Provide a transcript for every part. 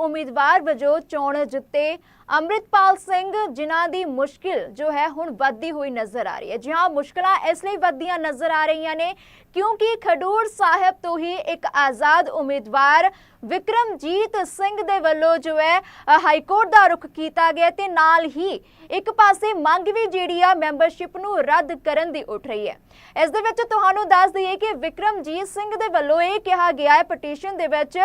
ਉਮੀਦਵਾਰ ਵਜੋਂ ਚੋਣ ਜਿੱਤੇ ਅੰਮ੍ਰਿਤਪਾਲ ਸਿੰਘ, ਜਿਨ੍ਹਾਂ ਦੀ ਮੁਸ਼ਕਿਲ ਜੋ ਹੈ ਹੁਣ ਵੱਧਦੀ ਹੋਈ ਨਜ਼ਰ ਆ ਰਹੀ ਹੈ। ਜੀ ਹਾਂ, ਮੁਸ਼ਕਲਾਂ ਇਸ ਲਈ ਵੱਧਦੀਆਂ ਨਜ਼ਰ ਆ ਰਹੀਆਂ ਨੇ ਕਿਉਂਕਿ ਖਡੂਰ ਸਾਹਿਬ ਤੋਂ ਹੀ ਇੱਕ ਆਜ਼ਾਦ ਉਮੀਦਵਾਰ ਵਿਕਰਮਜੀਤ ਸਿੰਘ ਦੇ ਵੱਲੋਂ ਜੋ ਹੈ ਹਾਈ ਕੋਰਟ ਦਾ ਰੁਖ ਕੀਤਾ ਗਿਆ ਤੇ ਨਾਲ ਹੀ ਇੱਕ ਪਾਸੇ ਮੰਗ ਵੀ ਜਿਹੜੀ ਆ ਮੈਂਬਰਸ਼ਿਪ ਨੂੰ ਰੱਦ ਕਰਨ ਦੀ ਉੱਠ ਰਹੀ ਹੈ। ਇਸ ਦੇ ਵਿੱਚ ਤੁਹਾਨੂੰ ਦੱਸ ਦਈਏ ਕਿ ਵਿਕਰਮਜੀਤ ਸਿੰਘ ਦੇ ਵੱਲੋਂ ਇਹ ਕਿਹਾ ਗਿਆ ਹੈ, ਪਟੀਸ਼ਨ ਦੇ ਵਿੱਚ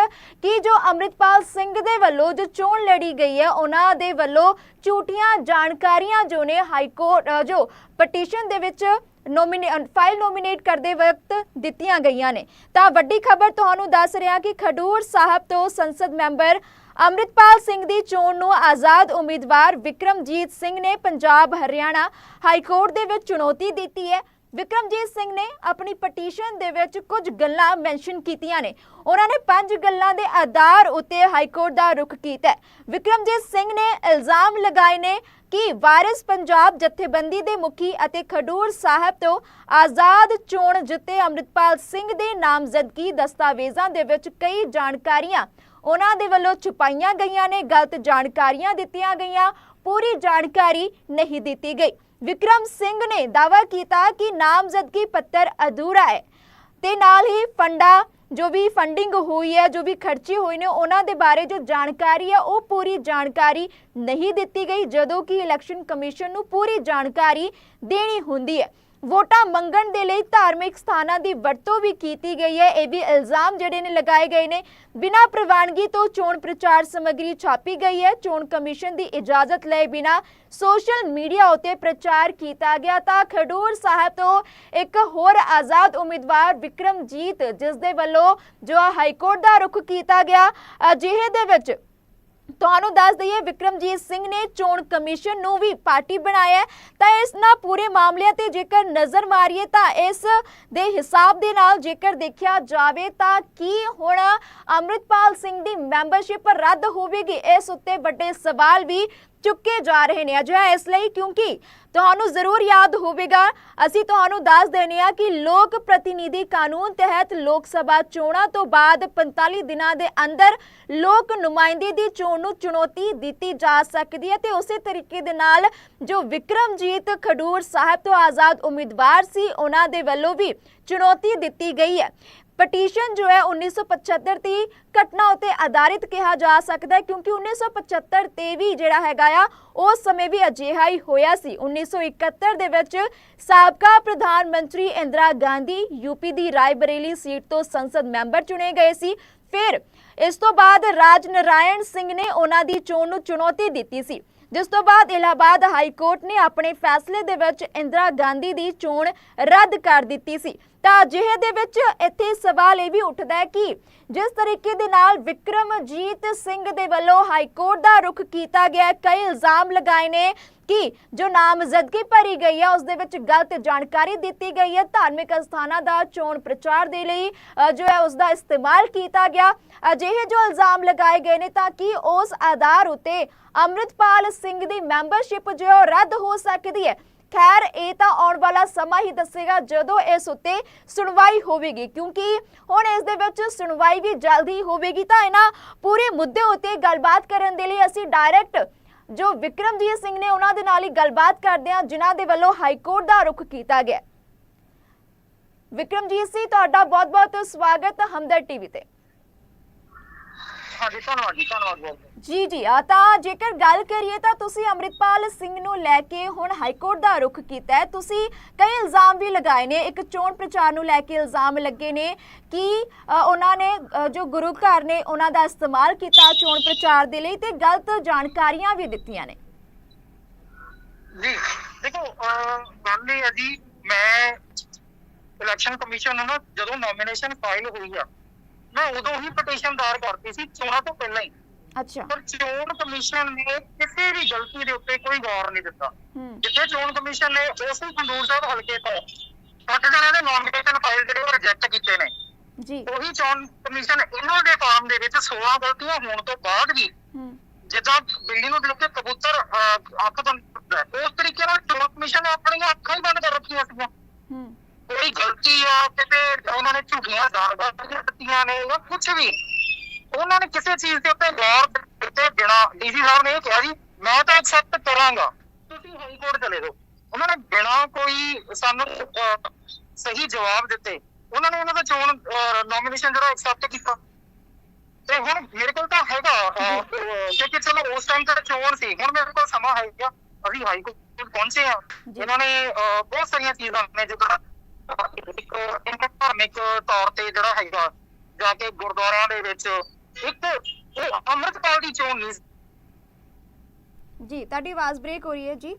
ਕਿ ਜੋ ਅੰਮ੍ਰਿਤਪਾਲ ਸਿੰਘ ਦੇ ਵੱਲੋਂ ਜੋ ਚੋਣ ਲੜੀ ਗਈ ਹੈ, ਉਹਨਾਂ ਦੇ ਵੱਲੋਂ ਝੂਠੀਆਂ ਜਾਣਕਾਰੀਆਂ ਜੋ ਨੇ ਹਾਈ ਕੋਰਟ ਜੋ ਪਟੀਸ਼ਨ ਦੇ ਵਿੱਚ ਨੋਮੀਨੇ ਫਾਈਲ ਨੋਮੀਨੇਟ ਕਰਦੇ ਵਕਤ ਦਿੱਤੀਆਂ ਗਈਆਂ ਨੇ। ਤਾਂ ਵੱਡੀ ਖਬਰ ਤੁਹਾਨੂੰ ਦੱਸ ਰਿਹਾ ਕਿ ਖਡੂਰ ਸਾਹਿਬ ਤੋਂ ਸੰਸਦ ਮੈਂਬਰ ਅੰਮ੍ਰਿਤਪਾਲ ਸਿੰਘ ਦੀ ਚੋਣ ਨੂੰ ਆਜ਼ਾਦ ਉਮੀਦਵਾਰ ਵਿਕਰਮਜੀਤ ਸਿੰਘ ਨੇ ਪੰਜਾਬ ਹਰਿਆਣਾ ਹਾਈ ਕੋਰਟ ਦੇ ਵਿੱਚ ਚੁਣੌਤੀ ਦਿੱਤੀ ਹੈ। ਵਿਕਰਮਜੀਤ ਸਿੰਘ ਨੇ ਆਪਣੀ ਪਟੀਸ਼ਨ ਦੇ ਵਿੱਚ ਕੁਝ ਗੱਲਾਂ ਮੈਂਸ਼ਨ ਕੀਤੀਆਂ ਨੇ। ਉਹਨਾਂ ਨੇ ਪੰਜ ਗੱਲਾਂ ਦੇ ਆਧਾਰ ਉੱਤੇ ਹਾਈ ਕੋਰਟ ਦਾ ਰੁਖ ਕੀਤਾ ਵਿਕਰਮਜੀਤ ਸਿੰਘ ਨੇ ਇਲਜ਼ਾਮ ਲਗਾਏ ਨੇ ਕਿ ਵਾਰਿਸ ਪੰਜਾਬ ਜਥੇਬੰਦੀ ਦੇ ਮੁਖੀ ਅਤੇ ਖਡੂਰ ਸਾਹਿਬ ਤੋਂ ਆਜ਼ਾਦ ਚੋਣ ਜਿੱਤੇ ਅੰਮ੍ਰਿਤਪਾਲ ਸਿੰਘ ਦੇ ਨਾਮਜ਼ਦਗੀ ਦਸਤਾਵੇਜ਼ਾਂ ਦੇ ਵਿੱਚ ਕਈ ਜਾਣਕਾਰੀਆਂ, ਉਹਨਾਂ ਦੇ ਵੱਲੋਂ ਛੁਪਾਈਆਂ ਗਈਆਂ ਨੇ, ਗਲਤ ਜਾਣਕਾਰੀਆਂ ਦਿੱਤੀਆਂ ਗਈਆਂ, ਪੂਰੀ ਜਾਣਕਾਰੀ ਨਹੀਂ ਦਿੱਤੀ ਗਈ। ਵਿਕਰਮ ਸਿੰਘ ਨੇ ਦਾਅਵਾ ਕੀਤਾ ਕਿ ਨਾਮਜ਼ਦਗੀ ਪੱਤਰ ਅਧੂਰਾ ਹੈ। ਤੇ ਨਾਲ ਹੀ ਫੰਡਾ, ਜੋ ਵੀ ਫੰਡਿੰਗ ਹੋਈ ਹੈ, ਜੋ ਵੀ ਖਰਚੇ ਹੋਏ ਨੇ, ਉਹਨਾਂ ਦੇ ਬਾਰੇ ਜੋ ਜਾਣਕਾਰੀ ਹੈ, ਉਹ ਪੂਰੀ ਜਾਣਕਾਰੀ ਨਹੀਂ ਦਿੱਤੀ ਗਈ, ਜਦੋਂ ਕਿ ਇਲੈਕਸ਼ਨ ਕਮਿਸ਼ਨ ਨੂੰ ਪੂਰੀ ਜਾਣਕਾਰੀ ਦੇਣੀ ਹੁੰਦੀ ਹੈ। ਵੋਟਾਂ ਮੰਗਣ ਦੇ ਲਈ ਧਾਰਮਿਕ ਸਥਾਨਾਂ ਦੀ ਵਰਤੋਂ ਵੀ ਕੀਤੀ ਗਈ ਹੈ। ਇਹ ਵੀ ਇਲਜ਼ਾਮ ਜਿਹੜੇ ਨੇ ਲਗਾਏ ਗਏ ਨੇ। ਬਿਨਾਂ ਪ੍ਰਵਾਨਗੀ ਤੋਂ ਚੋਣ ਪ੍ਰਚਾਰ ਸਮੱਗਰੀ ਛਾਪੀ ਗਈ ਹੈ। ਚੋਣ ਕਮਿਸ਼ਨ ਦੀ ਇਜਾਜ਼ਤ ਲਏ ਬਿਨਾਂ ਸੋਸ਼ਲ ਮੀਡੀਆ ਉਤੇ ਪ੍ਰਚਾਰ ਕੀਤਾ ਗਿਆ ਤਾਂ ਖਡੂਰ ਸਾਹਿਬ ਤੋਂ ਇੱਕ ਹੋਰ ਆਜ਼ਾਦ ਉਮੀਦਵਾਰ ਵਿਕਰਮਜੀਤ, ਜਿਸ ਦੇ ਵੱਲੋਂ ਜੋ ਹਾਈ ਕੋਰਟ ਦਾ ਰੁਖ ਕੀਤਾ ਗਿਆ, ਅਜਿਹੇ ਦੇ ਵਿੱਚ ਤੁਹਾਨੂੰ ਦੱਸ ਦਈਏ, ਵਿਕਰਮਜੀਤ ਸਿੰਘ ਨੇ ਚੋਣ ਕਮਿਸ਼ਨ ਨੂੰ ਵੀ ਪਾਰਟੀ ਬਣਾਇਆ ਤਾਂ ਇਸ ਨਾਲ ਪੂਰੇ ਮਾਮਲਿਆਂ ਤੇ ਜੇਕਰ ਨਜ਼ਰ ਮਾਰੀਏ ਤਾਂ ਇਸ ਦੇ ਹਿਸਾਬ ਦੇ ਨਾਲ ਜੇਕਰ ਦੇਖਿਆ ਜਾਵੇ ਤਾਂ ਕੀ ਹੁਣ ਅੰਮ੍ਰਿਤਪਾਲ ਸਿੰਘ ਦੀ ਮੈਂਬਰਸ਼ਿਪ ਰੱਦ ਹੋਵੇਗੀ, ਇਸ ਉੱਤੇ ਵੱਡੇ ਸਵਾਲ ਵੀ ਚੁੱਕੇ ਜਾ ਰਹੇ ਨੇ। ਅਜਿਹਾ ਇਸ ਲਈ ਕਿਉਂਕਿ ਤੁਹਾਨੂੰ ਜ਼ਰੂਰ ਯਾਦ ਹੋਵੇਗਾ, ਅਸੀਂ ਤੁਹਾਨੂੰ ਦੱਸ ਦੇਣੇ ਆ ਕਿ ਲੋਕ ਪ੍ਰਤੀਨਿਧੀ ਕਾਨੂੰਨ ਤਹਿਤ ਲੋਕ ਸਭਾ ਚੋਣਾਂ ਤੋਂ ਬਾਅਦ 45 ਦਿਨਾਂ ਦੇ ਅੰਦਰ ਲੋਕ ਨੁਮਾਇੰਦੇ ਦੀ ਚੋਣ ਨੂੰ ਚੁਣੌਤੀ ਦਿੱਤੀ ਜਾ ਸਕਦੀ ਹੈ ਤੇ ਉਸੇ ਤਰੀਕੇ ਦੇ ਨਾਲ ਜੋ ਵਿਕਰਮਜੀਤ ਖਡੂਰ ਸਾਹਿਬ ਤੋਂ ਆਜ਼ਾਦ ਉਮੀਦਵਾਰ ਸੀ, ਉਹਨਾਂ ਦੇ ਵੱਲੋਂ ਵੀ ਚੁਣੌਤੀ ਦਿੱਤੀ ਗਈ ਹੈ। ਪਟੀਸ਼ਨ ਜੋ ਹੈ 1975 ਦੀ ਘਟਨਾ ਉਤੇ ਆਧਾਰਿਤ ਕਿਹਾ ਜਾ ਸਕਦਾ ਹੈ ਕਿਉਂਕਿ 1975 ਤੇ ਵੀ ਜਿਹੜਾ ਹੈਗਾ ਆ ਉਸ ਸਮੇਂ ਵੀ ਅਜਿਹਾ ਹੀ ਹੋਇਆ ਸੀ। 1971 ਦੇ ਵਿੱਚ ਸਾਬਕਾ ਪ੍ਰਧਾਨ ਮੰਤਰੀ ਇੰਦਰਾ ਗਾਂਧੀ ਯੂਪੀ ਦੀ ਰਾਇਬਰੇਲੀ ਸੀਟ ਤੋਂ ਸੰਸਦ ਮੈਂਬਰ ਚੁਣੇ ਗਏ ਸੀ। ਫਿਰ ਇਸ ਤੋਂ ਬਾਅਦ ਰਾਜ ਨਰਾਇਣ ਸਿੰਘ ਨੇ ਉਹਨਾਂ ਦੀ ਚੋਣ ਨੂੰ ਚੁਣੌਤੀ ਦਿੱਤੀ ਸੀ। ਜਿਸ ਤੋਂ ਬਾਅਦ ਇਲਾਹਾਬਾਦ ਹਾਈ ਕੋਰਟ ਨੇ ਆਪਣੇ ਫੈਸਲੇ ਦੇ ਵਿੱਚ ਇੰਦਰਾ ਗਾਂਧੀ ਦੀ ਚੋਣ ਰੱਦ ਕਰ ਦਿੱਤੀ ਸੀ। ਤਾਂ ਅਜਿਹੇ ਦੇ ਵਿੱਚ ਇੱਥੇ ਸਵਾਲ ਇਹ ਵੀ ਉੱਠਦਾ ਹੈ ਕਿ ਜਿਸ ਤਰੀਕੇ ਦੇ ਨਾਲ ਵਿਕਰਮਜੀਤ ਸਿੰਘ ਦੇ ਵੱਲੋਂ ਹਾਈ ਕੋਰਟ ਦਾ ਰੁਖ ਕੀਤਾ ਗਿਆ, ਕਈ ਇਲਜ਼ਾਮ ਲਗਾਏ ਨੇ ਕਿ ਜੋ ਨਾਮਜ਼ਦਗੀ ਭਰੀ ਗਈ ਹੈ ਉਸ ਦੇ ਵਿੱਚ ਗਲਤ ਜਾਣਕਾਰੀ ਦਿੱਤੀ ਗਈ ਹੈ। ਧਾਰਮਿਕ ਸਥਾਨਾਂ ਦਾ ਚੋਣ ਪ੍ਰਚਾਰ ਦੇ ਲਈ ਜੋ ਹੈ ਉਸ ਦਾ ਇਸਤੇਮਾਲ ਕੀਤਾ ਗਿਆ। ਅਜਿਹੇ ਜੋ ਇਲਜ਼ਾਮ ਲਗਾਏ ਗਏ ਨੇ, ਤਾਂ ਕਿ ਉਸ ਆਧਾਰ ਉਤੇ ਅੰਮ੍ਰਿਤਪਾਲ ਸਿੰਘ ਦੀ ਮੈਂਬਰਸ਼ਿਪ ਜੋ ਰੱਦ ਹੋ ਸਕਦੀ ਹੈ? ਖੈਰ, ਇਹ ਤਾਂ ਆਉਣ ਵਾਲਾ ਸਮਾਂ ਹੀ ਦੱਸੇਗਾ ਜਦੋਂ ਇਸ ਉੱਤੇ ਸੁਣਵਾਈ ਹੋਵੇਗੀ, ਕਿਉਂਕਿ ਹੁਣ ਇਸ ਦੇ ਵਿੱਚ ਸੁਣਵਾਈ ਵੀ ਜਲਦੀ ਹੋਵੇਗੀ। ਤਾਂ ਇਹਨਾਂ ਪੂਰੇ ਮੁੱਦੇ ਉੱਤੇ ਗੱਲਬਾਤ ਕਰਨ ਦੇ ਲਈ ਅਸੀਂ ਡਾਇਰੈਕਟ ਜੋ ਵਿਕਰਮਜੀਤ ਸਿੰਘ ਨੇ ਉਹਨਾਂ ਦੇ ਨਾਲ ਹੀ ਗੱਲਬਾਤ ਕਰਦੇ ਆ ਜਿਨ੍ਹਾਂ ਦੇ ਵੱਲੋਂ ਹਾਈ ਕੋਰਟ ਦਾ ਰੁਖ ਕੀਤਾ ਗਿਆ ਵਿਕਰਮਜੀਤ ਸਿੰਘ, ਤੁਹਾਡਾ ਬਹੁਤ-ਬਹੁਤ ਸਵਾਗਤ ਹਮਦਰ ਟੀਵੀ ਤੇ ਹਾਂਜੀ, ਧੰਨਵਾਦ ਜੀ, ਧੰਨਵਾਦ ਬਹੁਤ। ਜੀ ਜੀ ਆ ਤਾਂ ਜੇਕਰ ਗੱਲ ਕਰੀਏ ਤਾਂ ਤੁਸੀਂ ਅੰਮ੍ਰਿਤਪਾਲ ਸਿੰਘ ਨੂੰ ਲੈ ਕੇ ਹੁਣ ਹਾਈ ਕੋਰਟ ਦਾ ਰੁਖ ਕੀਤਾ ਹੈ। ਤੁਸੀਂ ਕਈ ਇਲਜ਼ਾਮ ਵੀ ਲਗਾਏ ਨੇ। ਇੱਕ ਚੋਣ ਪ੍ਰਚਾਰ ਨੂੰ ਲੈ ਕੇ ਇਲਜ਼ਾਮ ਲੱਗੇ ਨੇ ਕਿ ਅ, ਉਹਨਾਂ ਨੇ ਅ, ਜੋ ਗੁਰੂ ਘਰ ਨੇ ਉਹਨਾਂ ਦਾ ਇਸਤੇਮਾਲ ਕੀਤਾ ਚੋਣ ਪ੍ਰਚਾਰ ਦੇ ਲਈ ਤੇ ਗਲਤ ਜਾਣਕਾਰੀਆਂ ਵੀ ਦਿੱਤੀਆਂ ਨੇ। ਜੀ ਦੇਖੋ ਅਹ, ਗੱਲ ਇਹ ਹੈ ਜੀ ਮੈਂ ਇਲੈਕਸ਼ਨ ਕਮਿਸ਼ਨ ਨੂੰ ਨਾ ਜਦੋਂ ਨੋਮੀਨੇਸ਼ਨ ਫਾਈਲ ਹੋਈ ਆ ਮੈਂ ਉਦੋਂ ਹੀ ਪਟੀਸ਼ਨ ਦਾਇਰ ਕਰਤੀ ਸੀ ਚੋਣਾਂ ਤੋਂ ਪਹਿਲਾਂ ਹੀ। ਅੱਛਾ। ਪਰ ਚੋਣ ਕਮਿਸ਼ਨ ਨੇ ਕਿਸੇ ਵੀ ਗਲਤੀ ਦੇ ਉੱਤੇ ਕੋਈ ਗੌਰ ਨਹੀਂ ਦਿੱਤਾ। ਹੂੰ। ਜਿੱਥੇ ਚੋਣ ਕਮਿਸ਼ਨ ਨੇ ਉਸੇ ਖੰਡੂਰ ਸਾਹਿਬ ਹਲਕੇ ਤੋਂ ਅੱਠ ਜਣਿਆਂ ਦੇ ਨੋਮੀਨੇਸ਼ਨ ਫਾਈਲ ਜਿਹੜੇ ਰਿਜੈਕਟ ਕੀਤੇ ਨੇ। ਜੀ। ਉਹੀ ਚੋਣ ਕਮਿਸ਼ਨ ਇਹਨਾਂ ਦੇ ਫਾਰਮ ਦੇ ਵਿੱਚ 16 ਗਲਤੀਆਂ ਹੋਣ ਤੋਂ ਬਾਅਦ ਵੀ ਹੂੰ। ਜਿੱਦਾਂ ਬਿੱਲੀ ਨੂੰ ਦੇਖ ਕੇ ਕਬੂਤਰ ਅੱਖ ਬੰਦ ਉਸ ਤਰੀਕੇ ਨਾਲ ਚੋਣ ਕਮਿਸ਼ਨ ਨੇ ਆਪਣੀਆਂ ਅੱਖਾਂ ਹੀ ਬੰਦ ਕਰ ਰੱਖੀਆਂ ਸੀਗੀਆਂ। ਹੂੰ। ਕੋਈ ਗਲਤੀ ਆ ਕਿਤੇ ਉਹਨਾਂ ਨੇ ਝੂਠੀਆਂ ਦਾਅਵਾ ਦਿੱਤੀਆਂ ਨੇ ਜਾਂ ਕੁਝ ਵੀ। ਉਹਨਾਂ ਨੇ ਕਿਸੇ ਚੀਜ਼ ਦੇ ਉੱਤੇ ਗੌਰ ਕੀਤੇ ਬਿਨਾ ਡੀਸੀ ਸਾਹਿਬ ਨੇ ਇਹ ਕਿਹਾ ਜੀ ਮੈਂ ਤਾਂ ਐਕਸੈਪਟ ਕਰਾਂਗਾ ਤੁਸੀਂ ਹਾਈ ਕੋਰਟ ਚਲੇ ਜਾਓ। ਉਹਨਾਂ ਨੇ ਬਿਨਾ ਕੋਈ ਸਾਨੂੰ ਸਹੀ ਜਵਾਬ ਦਿੱਤੇ। ਉਹਨਾਂ ਨੇ ਉਹਨਾਂ ਦਾ ਚੋਣ ਨੋਮੀਨੇਸ਼ਨ ਜਿਹੜਾ ਐਕਸੈਪਟ ਕੀਤਾ। ਤੇ ਹੁਣ ਮੇਰੇ ਕੋਲ ਤਾਂ ਹੈਗਾ ਕਿਉਂਕਿ ਚਲੋ ਉਸ ਟਾਈਮ ਤਾਂ ਚੋਣ ਸੀ ਹੁਣ ਮੇਰੇ ਕੋਲ ਸਮਾਂ ਹੈਗਾ ਅਸੀਂ ਹਾਈ ਕੋਰਟ ਪਹੁੰਚੇ ਆ। ਇਹਨਾਂ ਨੇ ਬਹੁਤ ਸਾਰੀਆਂ ਚੀਜ਼ਾਂ ਨੇ ਜਿਹੜਾ ਇੱਕ ਧਾਰਮਿਕ ਤੌਰ ਤੇ ਜਿਹੜਾ ਹੈਗਾ ਜਾ ਕੇ ਗੁਰਦੁਆਰਿਆਂ ਦੇ ਵਿੱਚ ਇੱਕ ਇਹ ਅੰਮ੍ਰਿਤਪਾਲ ਦੀ ਚੋਣ ਨਹੀਂ ਜੀ ਤੁਹਾਡੀ ਆਵਾਜ਼ ਬ੍ਰੇਕ ਹੋ ਰਹੀ ਹੈ ਜੀ।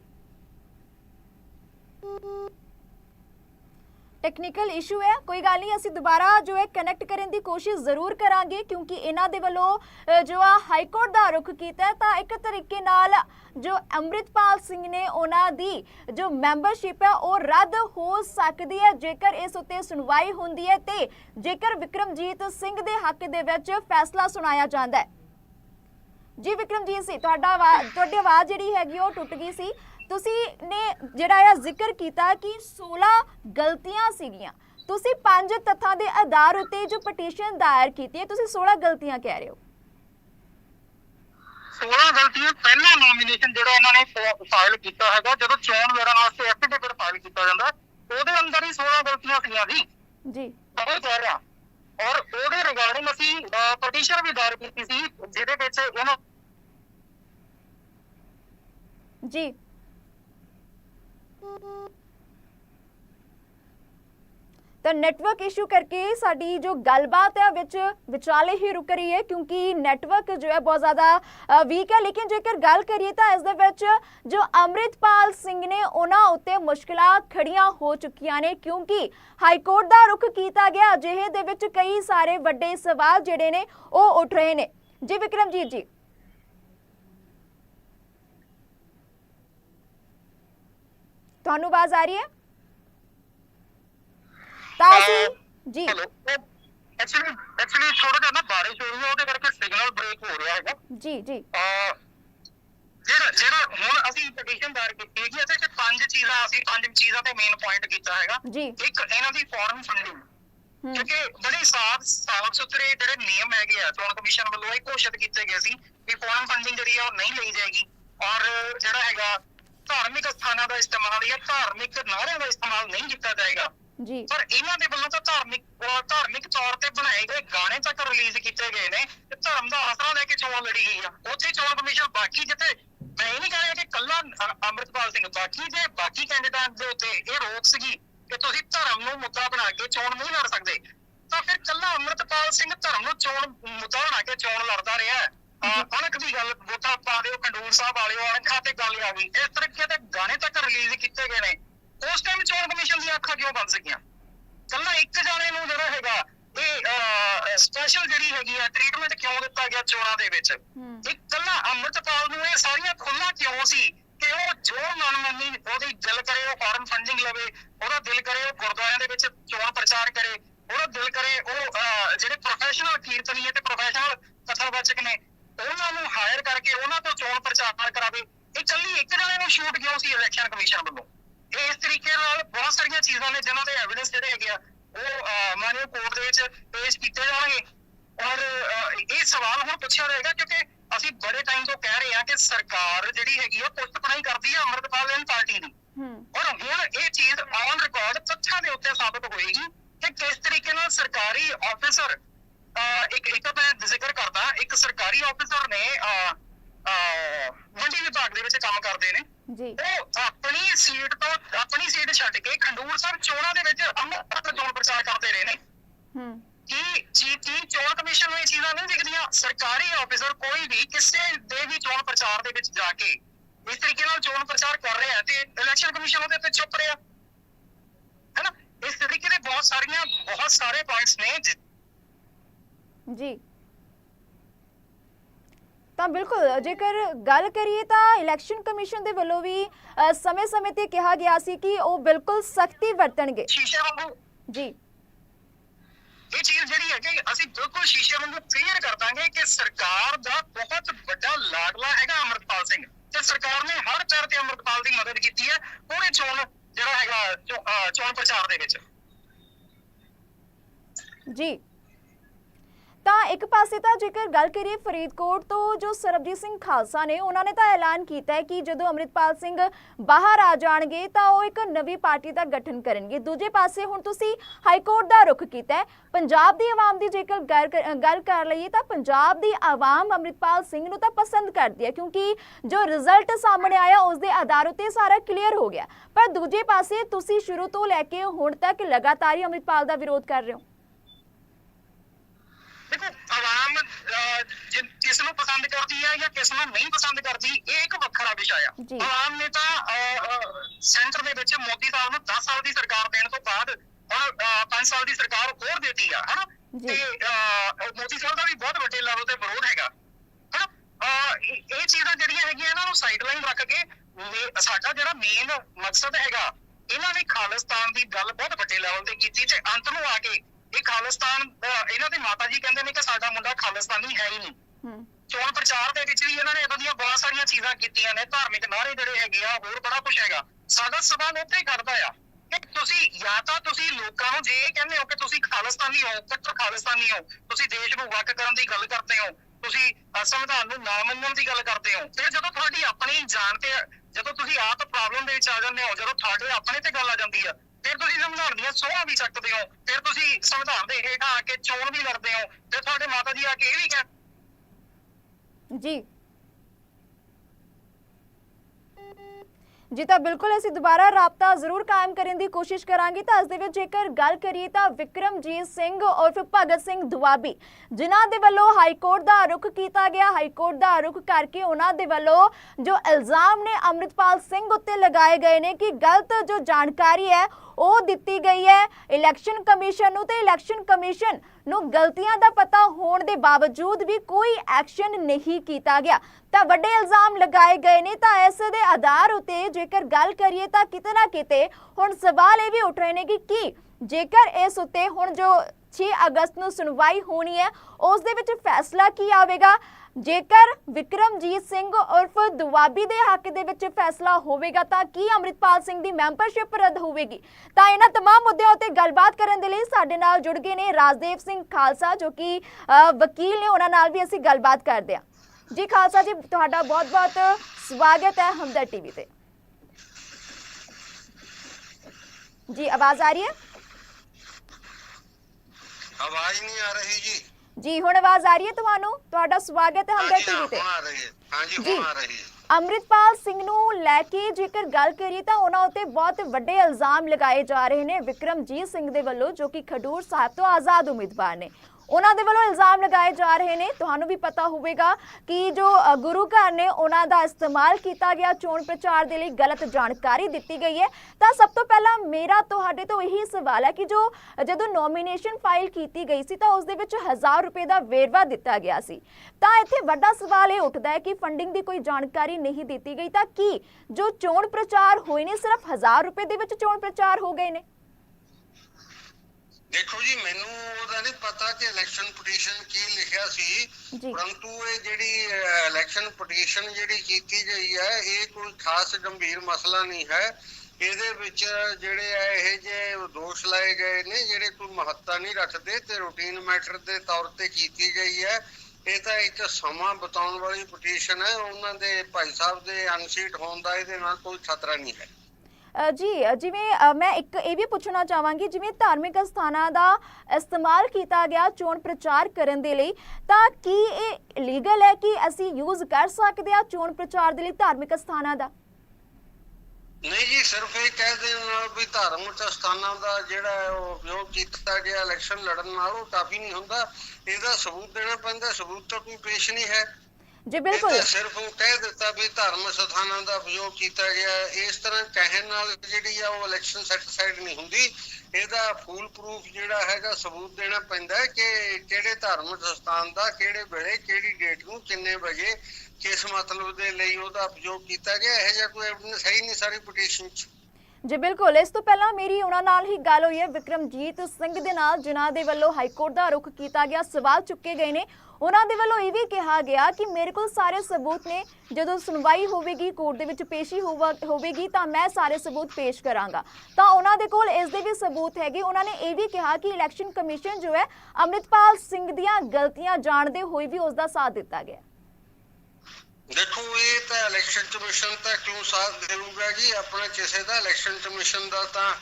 ਟੈਕਨੀਕਲ ਇਸ਼ੂ ਹੈ। ਕੋਈ ਗੱਲ ਨਹੀਂ, ਅਸੀਂ ਦੁਬਾਰਾ ਜੋ ਹੈ ਕਨੈਕਟ ਕਰਨ ਦੀ ਕੋਸ਼ਿਸ਼ ਜ਼ਰੂਰ ਕਰਾਂਗੇ ਕਿਉਂਕਿ ਇਹਨਾਂ ਦੇ ਵੱਲੋਂ ਜੋ ਆ ਹਾਈ ਕੋਰਟ ਦਾ ਰੁਖ ਕੀਤਾ ਤਾਂ ਇੱਕ ਤਰੀਕੇ ਨਾਲ ਜੋ ਅੰਮ੍ਰਿਤਪਾਲ ਸਿੰਘ ਨੇ ਉਹਨਾਂ ਦੀ ਜੋ ਮੈਂਬਰਸ਼ਿਪ ਹੈ, ਉਹ ਰੱਦ ਹੋ ਸਕਦੀ ਹੈ। ਜੇਕਰ ਇਸ ਉੱਤੇ ਸੁਣਵਾਈ ਹੁੰਦੀ ਹੈ ਤੇ ਜੇਕਰ ਵਿਕਰਮਜੀਤ ਸਿੰਘ ਦੇ ਹੱਕ ਦੇ ਵਿੱਚ ਫੈਸਲਾ ਸੁਣਾਇਆ ਜਾਂਦਾ ਹੈ। ਜੀ, ਵਿਕਰਮਜੀਤ ਸੀ ਤੁਹਾਡਾ ਆਵਾ- ਤੁਹਾਡੀ ਆਵਾਜ਼ ਜਿਹੜੀ ਹੈਗੀ ਉਹ ਟੁੱਟ ਗਈ ਸੀ। ਤੁਸੀਂ ਨੇ ਜਿਹੜਾ ਆ ਜ਼ਿਕਰ ਕੀਤਾ ਕਿ 16 ਗਲਤੀਆਂ ਸੀਗੀਆਂ। ਤੁਸੀਂ ਪੰਜ ਤੱਥਾਂ ਦੇ ਆਧਾਰ ਉੱਤੇ ਜੋ ਪਟੀਸ਼ਨ ਦਾਇਰ ਕੀਤੀ ਹੈ ਤੁਸੀਂ 16 ਗਲਤੀਆਂ ਕਹਿ ਰਹੇ ਹੋ। 16 ਗਲਤੀਆਂ ਪਹਿਲਾ ਨੋਮੀਨੇਸ਼ਨ ਜਿਹੜਾ ਉਹਨਾਂ ਨੇ ਫਾਈਲ ਕੀਤਾ ਹੈਗਾ ਜਦੋਂ ਚੋਣ ਲੜਨ ਵਾਸਤੇ ਐਫੀਡੇਵਿਟ ਫਾਈਲ ਕੀਤਾ ਜਾਂਦਾ ਉਹਦੇ ਅੰਦਰ ਹੀ 16 ਗਲਤੀਆਂ ਸੀਗੀਆਂ ਜੀ। ਜੀ। ਕਹਿ ਰਿਹਾ ਔਰ ਉਹਦੇ ਰਿਗਾਰਡਿੰਗ ਅਸੀਂ ਪਟੀਸ਼ਨ ਵੀ ਦਾਇਰ ਕੀਤੀ ਸੀ ਜਿਹਦੇ ਵਿੱਚ ਉਹਨਾਂ ਜੀ। ਤਾਂ ਨੈਟਵਰਕ ਇਸ਼ੂ ਕਰਕੇ ਸਾਡੀ ਜੋ ਗੱਲਬਾਤ ਹੈ ਵਿੱਚ ਵਿਚਾਲੇ ਹੀ ਰੁਕ ਰਹੀ ਹੈ, ਕਿਉਂਕਿ ਨੈਟਵਰਕ ਜੋ ਹੈ ਬਹੁਤ ਜ਼ਿਆਦਾ ਵੀਕ ਹੈ। ਲੇਕਿਨ ਜੇਕਰ ਗੱਲ ਕਰੀਏ ਤਾਂ ਇਸ ਦੇ ਵਿੱਚ ਜੋ ਅੰਮ੍ਰਿਤਪਾਲ ਸਿੰਘ ਨੇ ਉਹਨਾਂ ਉੱਤੇ ਮੁਸ਼ਕਲਾਂ ਖੜੀਆਂ ਹੋ ਚੁੱਕੀਆਂ ਨੇ, ਕਿਉਂਕਿ ਹਾਈ ਕੋਰਟ ਦਾ ਰੁਖ ਕੀਤਾ ਗਿਆ। ਅਜਿਹੇ ਦੇ ਵਿੱਚ ਕਈ ਸਾਰੇ ਵੱਡੇ ਸਵਾਲ ਜਿਹੜੇ ਨੇ ਉਹ ਉੱਠ ਰਹੇ ਨੇ। ਜੀ, ਵਿਕਰਮਜੀਤ ਜੀ। ਤੁਹਾਨੂੰ ਆਵਾਜ਼ ਆ ਰਹੀ ਹੈ? ਤਾਂ ਅਸੀਂ ਜੀ। ਹੈਲੋ ਐਕਚੁਅਲੀ ਐਕਚੁਅਲੀ ਥੋੜਾ ਜਿਹਾ ਨਾ ਬਾਰਿਸ਼ ਹੋ ਰਹੀ ਹੈ ਉਹਦੇ ਕਰਕੇ ਸਿਗਨਲ ਬ੍ਰੇਕ ਹੋ ਰਿਹਾ ਹੈਗਾ। ਜੀ ਜੀ। ਅਹ ਜਿਹੜਾ ਜਿਹੜਾ ਹੁਣ ਅਸੀਂ ਪਟੀਸ਼ਨ ਦਾਇਰ ਕੀਤੀ ਹੈਗੀ ਇਹਦੇ ਚ ਪੰਜ ਚੀਜ਼ਾਂ ਅਸੀਂ ਪੰਜ ਚੀਜ਼ਾਂ ਤੇ ਮੇਨ ਪੁਆਇੰਟ ਕੀਤਾ ਹੈਗਾ। ਜੀ। ਇੱਕ ਇਹਨਾਂ ਦੀ ਫੋਰਨ ਫੰਡਿੰਗ ਹਮ, ਕਿਉਂਕਿ ਬੜੇ ਸਾਫ਼ ਸਾਫ਼ ਸੁਥਰੇ ਜਿਹੜੇ ਨਿਯਮ ਹੈਗੇ ਆ ਚੋਣ ਕਮਿਸ਼ਨ ਵੱਲੋਂ ਇਹ ਘੋਸ਼ਿਤ ਕੀਤੇ ਗਏ ਸੀ ਵੀ ਫੋਰਨ ਫੰਡਿੰਗ ਜਿਹੜੀ ਆ ਉਹ ਨਹੀਂ ਲਈ ਜਾਏਗੀ। ਔਰ ਜਿਹੜਾ ਹੈਗਾ ਧਾਰਮਿਕ ਸਥਾਨਾਂ ਦਾ ਇਸਤੇਮਾਲ ਜਾਂ ਧਾਰਮਿਕ ਨਾਅਰਿਆਂ ਦਾ ਇਸਤੇਮਾਲ ਨਹੀਂ ਕੀਤਾ ਜਾਏਗਾ। ਜੀ। ਪਰ ਇਹਨਾਂ ਦੇ ਵੱਲੋਂ ਤਾਂ ਧਾਰਮਿਕ ਧਾਰਮਿਕ ਤੌਰ ਤੇ ਬਣਾਏ ਗਏ ਗਾਣੇ ਤੱਕ ਰਿਲੀਜ਼ ਕੀਤੇ ਗਏ ਨੇ ਤੇ ਧਰਮ ਦਾ ਆਸਰਾ ਲੈ ਕੇ ਚੋਣ ਲੜੀ ਗਈ ਆ। ਉੱਥੇ ਚੋਣ ਕਮਿਸ਼ਨ ਬਾਕੀ ਜਿੱਥੇ ਮੈਂ ਇਹ ਨਹੀਂ ਕਹਿ ਰਿਹਾ ਕਿ ਕੱਲਾ ਅੰਮ੍ਰਿਤਪਾਲ ਸਿੰਘ ਬਾਕੀ ਜੇ ਬਾਕੀ ਕੈਂਡੀਡੇਟ ਦੇ ਉੱਤੇ ਇਹ ਰੋਕ ਸੀਗੀ ਕਿ ਤੁਸੀਂ ਧਰਮ ਨੂੰ ਮੁੱਦਾ ਬਣਾ ਕੇ ਚੋਣ ਨਹੀਂ ਲੜ ਸਕਦੇ। ਤਾਂ ਫਿਰ ਕੱਲਾ ਅੰਮ੍ਰਿਤਪਾਲ ਸਿੰਘ ਧਰਮ ਨੂੰ ਚੋਣ ਮੁੱਦਾ ਬਣਾ ਕੇ ਚੋਣ ਲੜਦਾ ਰਿਹਾ। ਅਣਖ ਦੀ ਗੱਲ ਵੋਟਾਂ ਪਾ ਦਿਓ ਖੰਡੂਰ ਸਾਹਿਬ ਵਾਲਿਓ ਅਣਖਾਂ ਤੇ ਗੱਲ ਆ ਗਈ। ਇਸ ਤਰੀਕੇ ਦੇ ਗਾਣੇ ਤੱਕ ਰਿਲੀਜ਼ ਕੀਤੇ ਗਏ ਨੇ। ਉਸ ਟਾਈਮ ਚੋਣ ਕਮਿਸ਼ਨ ਦੀਆਂ ਅੱਖਾਂ ਕਿਉਂ ਬੰਦ ਸੀਗੀਆਂ? ਕੱਲਾ ਇੱਕ ਜਾਣੇ ਨੂੰ ਜਿਹੜਾ ਹੈਗਾ ਇਹ ਸਪੈਸ਼ਲ ਜਿਹੜੀ ਹੈਗੀ ਆ ਟ੍ਰੀਟਮੈਂਟ ਕਿਉਂ ਦਿੱਤਾ ਗਿਆ ਚੋਣਾਂ ਦੇ ਵਿੱਚ? ਇੱਕ ਕੱਲਾ ਅੰਮ੍ਰਿਤਪਾਲ ਨੂੰ ਇਹ ਸਾਰੀਆਂ ਖੁੱਲਾਂ ਕਿਉਂ ਸੀ ਕਿ ਉਹ ਜੋ ਮਨਮਨੀ ਉਹਦੀ ਦਿਲ ਕਰੇ ਉਹ ਫਾਰਮ ਫੰਡਿੰਗ ਲਵੇ ਉਹਦਾ ਦਿਲ ਕਰੇ ਉਹ ਗੁਰਦੁਆਰਿਆਂ ਦੇ ਵਿੱਚ ਚੋਣ ਪ੍ਰਚਾਰ ਕਰੇ ਉਹਦਾ ਦਿਲ ਕਰੇ ਉਹ ਜਿਹੜੇ ਪ੍ਰੋਫੈਸ਼ਨਲ ਕੀਰਤਨੀਏ ਤੇ ਪ੍ਰੋਫੈਸ਼ਨਲ ਕਥਾਵਾਚਕ ਨੇ ਉਹਨਾਂ ਨੂੰ ਹਾਇਰ ਕਰਕੇ ਉਹਨਾਂ ਤੋਂ ਚੋਣ ਪ੍ਰਚਾਰ ਕਰਾਵੇ। ਇਹ ਕੱਲੀ ਇੱਕ ਜਣੇ ਨੂੰ ਸ਼ੂਟ ਕਿਉਂ ਸੀ ਇਲੈਕਸ਼ਨ ਕਮਿਸ਼ਨ ਵੱਲੋਂ? ਇਹ ਇਸ ਤਰੀਕੇ ਨਾਲ ਬਹੁਤ ਸਾਰੀਆਂ ਚੀਜ਼ਾਂ ਨੇ ਜਿਨ੍ਹਾਂ ਦੇ ਐਵੀਡੈਂਸ ਜਿਹੜੇ ਹੈਗੇ ਆ ਉਹ ਮਾਨਯੋਗ ਕੋਰਟ ਦੇ ਵਿੱਚ ਪੇਸ਼ ਕੀਤੇ ਜਾਣਗੇ। ਔਰ ਇਹ ਸਵਾਲ ਹੁਣ ਪੁੱਛਿਆ ਰਹੇਗਾ ਕਿਉਂਕਿ ਅਸੀਂ ਬੜੇ ਟਾਈਮ ਤੋਂ ਕਹਿ ਰਹੇ ਹਾਂ ਕਿ ਸਰਕਾਰ ਜਿਹੜੀ ਹੈਗੀ ਆ ਪੁੱਤ ਪੜਾਈ ਕਰਦੀ ਹੈ ਅੰਮ੍ਰਿਤਪਾਲ ਸਿੰਘ ਪਾਰਟੀ ਦੀ। ਔਰ ਹੁਣ ਇਹ ਚੀਜ਼ ਔਨ ਰਿਕਾਰਡ ਤੱਥਾਂ ਦੇ ਉੱਤੇ ਸਾਬਤ ਹੋਏਗੀ ਕਿ ਕਿਸ ਤਰੀਕੇ ਨਾਲ ਸਰਕਾਰੀ ਆਫੀਸਰ ਇੱਕ ਇੱਕ ਮੈਂ ਜ਼ਿਕਰ ਕਰਦਾ ਇੱਕ ਸਰਕਾਰੀ ਆਫੀਸਰ ਨੇ ਮੰਡੀ ਵਿਭਾਗ ਦੇ ਵਿੱਚ ਕੰਮ ਕਰਦੇ ਨੇ। ਜੀ। ਉਹ ਆਪਣੀ ਸੀਟ ਤੋਂ ਆਪਣੀ ਸੀਟ ਛੱਡ ਕੇ ਖੰਡੂਰ ਸਾਹਿਬ ਚੋਣਾਂ ਦੇ ਵਿੱਚ ਅੰਮ੍ਰਿਤ ਚੋਣ ਪ੍ਰਚਾਰ ਕਰਦੇ ਰਹੇ ਨੇ। ਹਮ ਕੀ ਕੀ ਕੀ ਚੋਣ ਕਮਿਸ਼ਨ ਨੂੰ ਇਹ ਚੀਜ਼ਾਂ ਨਹੀਂ ਦਿਖਦੀਆਂ? ਸਰਕਾਰੀ ਆਫੀਸਰ ਕੋਈ ਵੀ ਕਿਸੇ ਦੇ ਵੀ ਚੋਣ ਪ੍ਰਚਾਰ ਦੇ ਵਿੱਚ ਜਾ ਕੇ ਇਸ ਤਰੀਕੇ ਨਾਲ ਚੋਣ ਪ੍ਰਚਾਰ ਕਰ ਰਿਹਾ ਤੇ ਇਲੈਕਸ਼ਨ ਕਮਿਸ਼ਨ ਉਹਦੇ ਤੇ ਚੁੱਪ ਰਿਹਾ। ਹੈਨਾ? ਇਸ ਤਰੀਕੇ ਦੇ ਬਹੁਤ ਸਾਰੀਆਂ ਬਹੁਤ ਸਾਰੇ ਪੁਆਇੰਟਸ ਨੇ ਜਿ- ਤਾਂ ਬਿਲਕੁਲ ਜੇਕਰ ਗੱਲ ਕਰੀਏ ਤਾਂ ਇਲੈਕਸ਼ਨ ਕਮਿਸ਼ਨ ਦੇ ਵੱਲੋਂ ਵੀ ਸਮੇਂ-ਸਮੇਂ ਤੇ ਕਿਹਾ ਗਿਆ ਸੀ ਕਿ ਉਹ ਬਿਲਕੁਲ ਸਖਤੀ ਵਰਤਣਗੇ। ਸ਼ੀਸ਼ੇ ਵਾਂਗੂ। ਜੀ। ਇਹ ਚੀਜ਼ ਜਿਹੜੀ ਹੈ ਕਿ ਅਸੀਂ ਬਿਲਕੁਲ ਸ਼ੀਸ਼ੇ ਵਾਂਗੂ ਕਲੀਅਰ ਕਰ ਦਾਂਗੇ ਕਿ ਸਰਕਾਰ ਦਾ ਬਹੁਤ ਵੱਡਾ ਲਾਡਲਾ ਹੈਗਾ ਅਮਰਪਾਲ ਸਿੰਘ। ਤੇ ਸਰਕਾਰ ਨੇ ਹਰ ਪੈਰ ਤੇ ਅਮਰਪਾਲ ਦੀ ਮਦਦ ਕੀਤੀ ਹੈ ਪੂਰੇ ਚੋਣ ਜਿਹੜਾ ਹੈਗਾ ਚੋਣ ਪ੍ਰਚਾਰ ਦੇ ਵਿੱਚ। ਜੀ। ਤਾਂ ਇੱਕ ਪਾਸੇ ਤਾਂ ਜੇਕਰ ਗੱਲ ਕਰੀਏ ਫਰੀਦਕੋਟ ਤੋਂ ਜੋ ਸਰਬਜੀਤ ਸਿੰਘ ਖਾਲਸਾ ਨੇ, ਉਹਨਾਂ ਨੇ ਤਾਂ ਐਲਾਨ ਕੀਤਾ ਹੈ ਕਿ ਜਦੋਂ ਅੰਮ੍ਰਿਤਪਾਲ ਸਿੰਘ ਬਾਹਰ ਆ ਜਾਣਗੇ ਤਾਂ ਉਹ ਇੱਕ ਨਵੀਂ ਪਾਰਟੀ ਦਾ ਗਠਨ ਕਰਨਗੇ। ਦੂਜੇ ਪਾਸੇ ਹੁਣ ਤੁਸੀਂ ਹਾਈ ਕੋਰਟ ਦਾ ਰੁਖ ਕੀਤਾ ਹੈ। ਪੰਜਾਬ ਦੀ ਆਵਾਮ ਦੀ ਜੇਕਰ ਗੱਲ ਕਰ- ਲਈਏ ਤਾਂ ਪੰਜਾਬ ਦੀ ਆਵਾਮ ਅੰਮ੍ਰਿਤਪਾਲ ਸਿੰਘ ਨੂੰ ਤਾਂ ਪਸੰਦ ਕਰਦੀ ਹੈ ਕਿਉਂਕਿ ਜੋ ਰਿਜ਼ਲਟ ਸਾਹਮਣੇ ਆਇਆ ਉਸ ਦੇ ਆਧਾਰ ਉਤੇ ਸਾਰਾ ਕਲੀਅਰ ਹੋ ਗਿਆ। ਪਰ ਦੂਜੇ ਪਾਸੇ ਤੁਸੀਂ ਸ਼ੁਰੂ ਤੋਂ ਲੈ ਕੇ ਹੁਣ ਤੱਕ ਲਗਾਤਾਰ ਹੀ ਅੰਮ੍ਰਿਤਪਾਲ ਦਾ ਵਿਰੋਧ ਕਰ ਰਹੇ ਹੋ। ਦੇਖੋ ਆਵਾਮ ਕਿਸ ਨੂੰ ਪਸੰਦ ਕਰਦੀ ਹੈ ਜਾਂ ਕਿਸ ਨੂੰ ਨਹੀਂ ਪਸੰਦ ਕਰਦੀ ਇਹ ਇੱਕ ਵੱਖਰਾ ਵਿਸ਼ਾ ਆ। ਆਵਾਮ ਨੇ ਤਾਂ ਸੈਂਟਰ ਦੇ ਵਿੱਚ ਮੋਦੀ ਸਾਹਿਬ ਨੂੰ 10 ਸਾਲ ਦੀ ਸਰਕਾਰ ਦੇਣ ਤੋਂ ਬਾਅਦ ਹੁਣ 5 ਸਾਲ ਦੀ ਸਰਕਾਰ ਹੋਰ ਦਿੱਤੀ ਆ ਹਨਾ। ਤੇ ਮੋਦੀ ਸਾਹਿਬ ਦਾ ਵੀ ਬਹੁਤ ਵੱਡੇ ਲੈਵਲ ਤੇ ਵਿਰੋਧ ਹੈਗਾ ਹਨਾ ਇਹ ਚੀਜ਼ਾਂ ਜਿਹੜੀਆਂ ਹੈਗੀਆਂ ਇਹਨਾਂ ਨੂੰ ਸਾਈਡਲਾਈਨ ਰੱਖ ਕੇ ਸਾਡਾ ਜਿਹੜਾ ਮੇਨ ਮਕਸਦ ਹੈਗਾ ਇਹਨਾਂ ਨੇ ਖਾਲਿਸਤਾਨ ਦੀ ਗੱਲ ਬਹੁਤ ਵੱਡੇ ਲੈਵਲ ਤੇ ਕੀਤੀ ਤੇ ਅੰਤ ਨੂੰ ਆ ਕੇ ਇਹ ਖਾਲਿਸਤਾਨ ਇਹਨਾਂ ਦੇ ਮਾਤਾ ਜੀ ਕਹਿੰਦੇ ਨੇ ਕਿ ਸਾਡਾ ਮੁੰਡਾ ਖਾਲਿਸਤਾਨੀ ਹੈ ਹੀ ਨਹੀਂ। ਹੂੰ। ਚੋਣ ਪ੍ਰਚਾਰ ਦੇ ਵਿੱਚ ਵੀ ਇਹਨਾਂ ਨੇ ਇਦਾਂ ਦੀਆਂ ਬਹੁਤ ਸਾਰੀਆਂ ਚੀਜ਼ਾਂ ਕੀਤੀਆਂ ਨੇ ਧਾਰਮਿਕ ਨਾਅਰੇ ਜਿਹੜੇ ਹੈਗੇ ਆ ਹੋਰ ਬੜਾ ਕੁਝ ਹੈਗਾ। ਸਾਡਾ ਸਵਾਲ ਉੱਥੇ ਹੀ ਖੜਦਾ ਆ ਕਿ ਤੁਸੀਂ ਜਾਂ ਤਾਂ ਤੁਸੀਂ ਲੋਕਾਂ ਨੂੰ ਜੇ ਇਹ ਕਹਿੰਦੇ ਹੋ ਕਿ ਤੁਸੀਂ ਖਾਲਿਸਤਾਨੀ ਹੋ ਕੱਟੜ ਖਾਲਿਸਤਾਨੀ ਹੋ ਤੁਸੀਂ ਦੇਸ਼ ਨੂੰ ਵੱਖ ਕਰਨ ਦੀ ਗੱਲ ਕਰਦੇ ਹੋ ਤੁਸੀਂ ਸੰਵਿਧਾਨ ਨੂੰ ਨਾ ਮੰਨਣ ਦੀ ਗੱਲ ਕਰਦੇ ਹੋ ਫਿਰ ਜਦੋਂ ਤੁਹਾਡੀ ਆਪਣੀ ਜਾਨ ਤੇ ਜਦੋਂ ਤੁਸੀਂ ਆਪ ਪ੍ਰੋਬਲਮ ਦੇ ਵਿੱਚ ਆ ਜਾਂਦੇ ਹੋ ਜਦੋਂ ਤੁਹਾਡੇ ਆਪਣੇ ਤੇ ਗੱਲ ਆ ਜਾਂਦੀ ਆ ਫਿਰ ਤੁਸੀਂ ਸੰਵਿਧਾਨ ਦੀਆਂ ਸੋਹਾਂ ਵੀ ਚੱਕਦੇ ਹੋ, ਫਿਰ ਤੁਸੀਂ ਸੰਵਿਧਾਨ ਦੇ ਹੇਠਾਂ ਆ ਕੇ ਚੋਣ ਵੀ ਲੜਦੇ ਹੋ ਫਿਰ ਤੁਹਾਡੇ ਮਾਤਾ ਜੀ ਆ ਕੇ ਇਹ ਵੀ ਕਹਿ ਜੀ। ਜੀ ਤਾਂ ਬਿਲਕੁਲ ਅਸੀਂ ਦੁਬਾਰਾ ਰਾਬਤਾ ਜ਼ਰੂਰ ਕਾਇਮ ਕਰਨ ਦੀ ਕੋਸ਼ਿਸ਼ ਕਰਾਂਗੇ, ਤਾਂ ਇਸ ਦੇ ਵਿੱਚ ਜੇਕਰ ਗੱਲ ਕਰੀਏ ਤਾਂ ਵਿਕਰਮਜੀਤ ਸਿੰਘ ਉਰਫ ਭਗਤ ਸਿੰਘ ਦੁਆਬੀ, ਜਿਨ੍ਹਾਂ ਦੇ ਵੱਲੋਂ ਹਾਈ ਕੋਰਟ ਦਾ ਰੁਖ ਕੀਤਾ ਗਿਆ। ਹਾਈ ਕੋਰਟ ਦਾ ਰੁਖ ਕਰਕੇ ਉਹਨਾਂ ਦੇ ਵੱਲੋਂ ਜੋ ਇਲਜ਼ਾਮ ਨੇ ਅੰਮ੍ਰਿਤਪਾਲ ਸਿੰਘ ਉੱਤੇ ਲਗਾਏ ਗਏ ਨੇ ਕਿ ਗਲਤ ਜੋ ਜਾਣਕਾਰੀ ਹੈ ਉਹ ਦਿੱਤੀ ਗਈ ਹੈ ਇਲੈਕਸ਼ਨ ਕਮਿਸ਼ਨ ਨੂੰ ਤੇ ਇਲੈਕਸ਼ਨ ਕਮਿਸ਼ਨ ਨੂੰ ਗਲਤੀਆਂ ਦਾ ਪਤਾ ਹੋਣ ਦੇ ਬਾਵਜੂਦ ਵੀ ਕੋਈ ਐਕਸ਼ਨ ਨਹੀਂ ਕੀਤਾ ਗਿਆ। ਤਾਂ ਵੱਡੇ ਇਲਜ਼ਾਮ ਲਗਾਏ ਗਏ ਨੇ, ਤਾਂ ਇਸ ਦੇ ਆਧਾਰ ਉਤੇ ਜੇਕਰ ਗੱਲ ਕਰੀਏ ਤਾਂ ਕਿਤੇ ਨਾ ਕਿਤੇ ਹੁਣ ਸਵਾਲ ਇਹ ਵੀ ਉੱਠ ਰਹੇ ਨੇ ਕਿ ਕੀ ਜੇਕਰ ਇਸ ਉਤੇ ਹੁਣ ਜੋ 6 ਅਗਸਤ ਨੂੰ ਸੁਣਵਾਈ ਹੋਣੀ ਹੈ, ਉਸ ਦੇ ਵਿੱਚ ਫੈਸਲਾ ਕੀ ਆਵੇਗਾ? ਜੇਕਰ ਵਿਕਰਮਜੀਤ ਸਿੰਘ ਉਰਫ ਦੁਆਬੀ ਦੇ ਹੱਕ ਦੇ ਵਿੱਚ ਫੈਸਲਾ ਹੋਵੇਗਾ, ਤਾਂ ਕੀ ਅੰਮ੍ਰਿਤਪਾਲ ਸਿੰਘ ਦੀ ਮੈਂਬਰਸ਼ਿਪ ਰੱਦ ਹੋਵੇਗੀ? ਤਾਂ ਇਹਨਾਂ ਤਮਾਮ ਮੁੱਦਿਆਂ ਉੱਤੇ ਗੱਲਬਾਤ ਕਰਨ ਦੇ ਲਈ ਸਾਡੇ ਨਾਲ ਜੁੜ ਗਏ ਨੇ ਰਾਜਦੇਵ ਸਿੰਘ ਖਾਲਸਾ, ਜੋ ਕਿ ਵਕੀਲ ਨੇ ਉਹਨਾਂ ਨਾਲ ਵੀ ਅਸੀਂ ਗੱਲਬਾਤ ਕਰਦੇ ਹਾਂ। ਜੀ ਖਾਲਸਾ ਜੀ, ਤੁਹਾਡਾ ਬਹੁਤ-ਬਹੁਤ ਸਵਾਗਤ ਹੈ ਹਮਦਰ ਟੀਵੀ ਤੇ। ਜੀ, ਆਵਾਜ਼ ਆ ਰਹੀ ਹੈ? ਆਵਾਜ਼ ਨਹੀਂ ਆ ਰਹੀ ਜੀ। ਜੀ ਹੁਣ ਆਵਾਜ਼ ਆ ਰਹੀ ਹੈ ਤੁਹਾਨੂੰ? ਤੁਹਾਡਾ ਸਵਾਗਤ ਹੈ ਹਮਦਰ ਟੀਵੀ ਤੇ। ਹਾਂਜੀ। ਹੁਣ ਆ ਰਹੀ ਹੈ। ਅੰਮ੍ਰਿਤਪਾਲ ਸਿੰਘ ਨੂੰ ਲੈ ਕੇ ਜੇਕਰ ਗੱਲ ਕਰੀਏ ਤਾਂ ਉਹਨਾਂ ਉੱਤੇ ਬਹੁਤ ਵੱਡੇ ਇਲਜ਼ਾਮ ਲਗਾਏ ਜਾ ਰਹੇ ਨੇ ਵਿਕਰਮਜੀਤ ਸਿੰਘ ਦੇ ਵੱਲੋਂ ਜੋ ਕਿ ਖਡੂਰ ਸਾਹਿਬ ਤੋਂ ਆਜ਼ਾਦ ਉਮੀਦਵਾਰ ਨੇ। ਉਹਨਾਂ ਦੇ ਵੱਲੋਂ ਇਲਜ਼ਾਮ ਲਗਾਏ ਜਾ ਰਹੇ ਨੇ। ਤੁਹਾਨੂੰ ਵੀ ਪਤਾ ਹੋਵੇਗਾ ਕਿ ਜੋ ਗੁਰੂ ਘਰ ਨੇ ਉਹਨਾਂ ਦਾ ਇਸਤੇਮਾਲ ਕੀਤਾ ਗਿਆ, ਚੋਣ ਪ੍ਰਚਾਰ ਦੇ ਲਈ ਗਲਤ ਜਾਣਕਾਰੀ ਦਿੱਤੀ ਗਈ ਹੈ। ਤਾਂ ਸਭ ਤੋਂ ਪਹਿਲਾਂ ਮੇਰਾ ਤੁਹਾਡੇ ਤੋਂ ਇਹੀ ਸਵਾਲ ਹੈ ਕਿ ਜੋ, ਜਦੋਂ ਨੋਮੀਨੇਸ਼ਨ ਫਾਈਲ ਕੀਤੀ ਗਈ ਸੀ, ਤਾਂ ਉਸ ਦੇ ਵਿੱਚ 1000 ਰੁਪਏ ਦਾ ਵੇਰਵਾ ਦਿੱਤਾ ਗਿਆ ਸੀ। ਤਾਂ ਇੱਥੇ ਵੱਡਾ ਸਵਾਲ ਇਹ ਉੱਠਦਾ ਹੈ ਕਿ ਫੰਡਿੰਗ ਦੀ ਕੋਈ ਜਾਣਕਾਰੀ ਨਹੀਂ ਦਿੱਤੀ ਗਈ, ਤਾਂ ਕੀ ਜੋ ਚੋਣ ਪ੍ਰਚਾਰ ਹੋਏ ਨੇ, ਸਿਰਫ 1000 ਰੁਪਏ ਦੇ ਵਿੱਚ ਚੋਣ ਪ੍ਰਚਾਰ ਹੋ ਗਏ ਨੇ? ਦੇਖੋ ਜੀ ਮੈਨੂੰ ਉਹਦਾ ਨਹੀਂ ਪਤਾ ਕਿ ਇਲੈਕਸ਼ਨ ਪਟੀਸ਼ਨ ਕੀ ਲਿਖਿਆ ਸੀ ਪਰੰਤੂ ਇਹ ਜਿਹੜੀ ਇਲੈਕਸ਼ਨ ਪਟੀਸ਼ਨ ਜਿਹੜੀ ਕੀਤੀ ਗਈ ਹੈ ਇਹ ਕੋਈ ਖਾਸ ਗੰਭੀਰ ਮਸਲਾ ਨਹੀਂ ਹੈ। ਇਹਦੇ ਵਿੱਚ ਜਿਹੜੇ ਆ ਇਹ ਜੇ ਦੋਸ਼ ਲਾਏ ਗਏ ਨੇ ਜਿਹੜੇ ਕੋਈ ਮਹੱਤਤਾ ਨਹੀਂ ਰੱਖਦੇ ਤੇ ਰੂਟੀਨ ਮੈਟਰ ਦੇ ਤੌਰ ਤੇ ਕੀਤੀ ਗਈ ਹੈ ਇਹ ਤਾਂ ਇੱਕ ਸਮਾਂ ਬਤਾਉਣ ਵਾਲੀ ਪਟੀਸ਼ਨ ਹੈ। ਉਹਨਾਂ ਦੇ ਭਾਈ ਸਾਹਿਬ ਦੇ ਅਨਸੀਟ ਹੋਣ ਦਾ ਇਹਦੇ ਨਾਲ ਕੋਈ ਖਤਰਾ ਨਹੀਂ ਹੈ। ਜੀ ਜਿਵੇਂ ਮੈਂ ਇੱਕ ਇਹ ਵੀ ਪੁੱਛਣਾ ਚਾਹਾਂਗੀ, ਜਿਵੇਂ ਧਾਰਮਿਕ ਸਥਾਨਾਂ ਦਾ ਇਸਤੇਮਾਲ ਕੀਤਾ ਗਿਆ ਚੋਣ ਪ੍ਰਚਾਰ ਕਰਨ ਦੇ ਲਈ, ਤਾਂ ਕੀ ਇਹ ਲੀਗਲ ਹੈ ਕਿ ਅਸੀਂ ਯੂਜ਼ ਕਰ ਸਕਦੇ ਹਾਂ ਚੋਣ ਪ੍ਰਚਾਰ ਦੇ ਲਈ ਧਾਰਮਿਕ ਸਥਾਨਾਂ ਦਾ? ਨਹੀਂ ਜੀ, ਸਿਰਫ ਇਹ ਕਹਿ ਦੇਣ ਵੀ ਧਾਰਮਿਕ ਸਥਾਨਾਂ ਦਾ ਜਿਹੜਾ ਉਹ ਉਪਯੋਗ ਕੀਤਾ ਗਿਆ, ਇਲੈਕਸ਼ਨ ਲੜਨ ਨਾਲ ਉਹ ਕਾਫੀ ਨਹੀਂ ਹੁੰਦਾ। ਇਹਦਾ ਸਬੂਤ ਦੇਣਾ ਪੈਂਦਾ, ਸਬੂਤ ਤਾਂ ਕੋਈ ਪੇਸ਼ ਨਹੀਂ ਹੈ। ਜੀ ਬਿਲਕੁਲ। ਸਿਰਫ ਉਹ ਕਹਿ ਦਿੱਤਾ ਵੀ ਧਾਰਮਿਕ ਸਥਾਨਾਂ ਦਾ ਉਪਯੋਗ ਕੀਤਾ ਗਿਆ। ਇਸ ਤਰ੍ਹਾਂ ਕਹਿਣ ਨਾਲ ਜਿਹੜੀ ਆ ਉਹ ਇਲੈਕਸ਼ਨ ਸੈਟੀਸਫਾਈਡ ਨਹੀਂ ਹੁੰਦੀ। ਇਹਦਾ ਫੂਲ ਪ੍ਰੂਫ ਜਿਹੜਾ ਹੈਗਾ ਸਬੂਤ ਦੇਣਾ ਪੈਂਦਾ ਹੈ ਕਿ ਕਿਹੜੇ ਧਾਰਮਿਕ ਸਥਾਨ ਦਾ ਕਿਹੜੇ ਵੇਲੇ ਕਿਹੜੀ ਡੇਟ ਨੂੰ ਕਿੰਨੇ ਵਜੇ ਕਿਸ ਮਤਲਬ ਦੇ ਲਈ ਉਹਦਾ ਉਪਯੋਗ ਕੀਤਾ ਗਿਆ। ਇਹ ਜਿਹਾ ਕੋਈ ਐਵੀਡੈਂਸ ਹੈ ਹੀ ਨਹੀਂ ਸਾਰੀ ਪਟੀਸ਼ਨ 'ਚ। ਜੀ ਬਿਲਕੁਲ। ਇਸ ਤੋਂ ਪਹਿਲਾਂ ਮੇਰੀ ਉਹਨਾਂ ਨਾਲ ਹੀ ਗੱਲ ਹੋਈ ਹੈ ਵਿਕਰਮਜੀਤ ਸਿੰਘ ਦੇ ਨਾਲ ਜਿਨ੍ਹਾਂ ਦੇ ਵੱਲੋਂ ਹਾਈ ਕੋਰਟ ਦਾ ਰੁਖ ਕੀਤਾ ਗਿਆ। ਸਵਾਲ ਚੁੱਕੇ ਗਏ ਨੇ। ਉਹਨਾਂ ਦੇ ਵੱਲੋਂ ਇਹ ਵੀ ਕਿਹਾ ਗਿਆ ਕਿ ਮੇਰੇ ਕੋਲ ਸਾਰੇ ਸਬੂਤ ਨੇ। ਜਦੋਂ ਸੁਣਵਾਈ ਹੋਵੇਗੀ, ਕੋਰਟ ਦੇ ਵਿੱਚ ਪੇਸ਼ੀ ਹੋਵੇਗੀ, ਤਾਂ ਮੈਂ ਸਾਰੇ ਸਬੂਤ ਪੇਸ਼ ਕਰਾਂਗਾ। ਤਾਂ ਉਹਨਾਂ ਦੇ ਕੋਲ ਇਸ ਦੇ ਵੀ ਸਬੂਤ ਹੈਗੇ। ਉਹਨਾਂ ਨੇ ਇਹ ਵੀ ਕਿਹਾ ਕਿ ਇਲੈਕਸ਼ਨ ਕਮਿਸ਼ਨ ਜੋ ਹੈ, ਅੰਮ੍ਰਿਤਪਾਲ ਸਿੰਘ ਦੀਆਂ ਗਲਤੀਆਂ ਜਾਣਦੇ ਹੋਏ ਵੀ ਉਸ ਦਾ ਸਾਥ ਦਿੱਤਾ ਗਿਆ। ਦੇਖੋ, ਇਹ ਤਾਂ ਇਲੈਕਸ਼ਨ ਕਮਿਸ਼ਨ ਤਾਂ ਕਿਉਂ ਸਾਥ ਦੇਊਗਾ ਜੀ? ਆਪਣਾ ਕਿਸੇ ਦਾ ਇਲੈਕਸ਼ਨ ਕਮਿਸ਼ਨ ਦਾ ਤਾਂ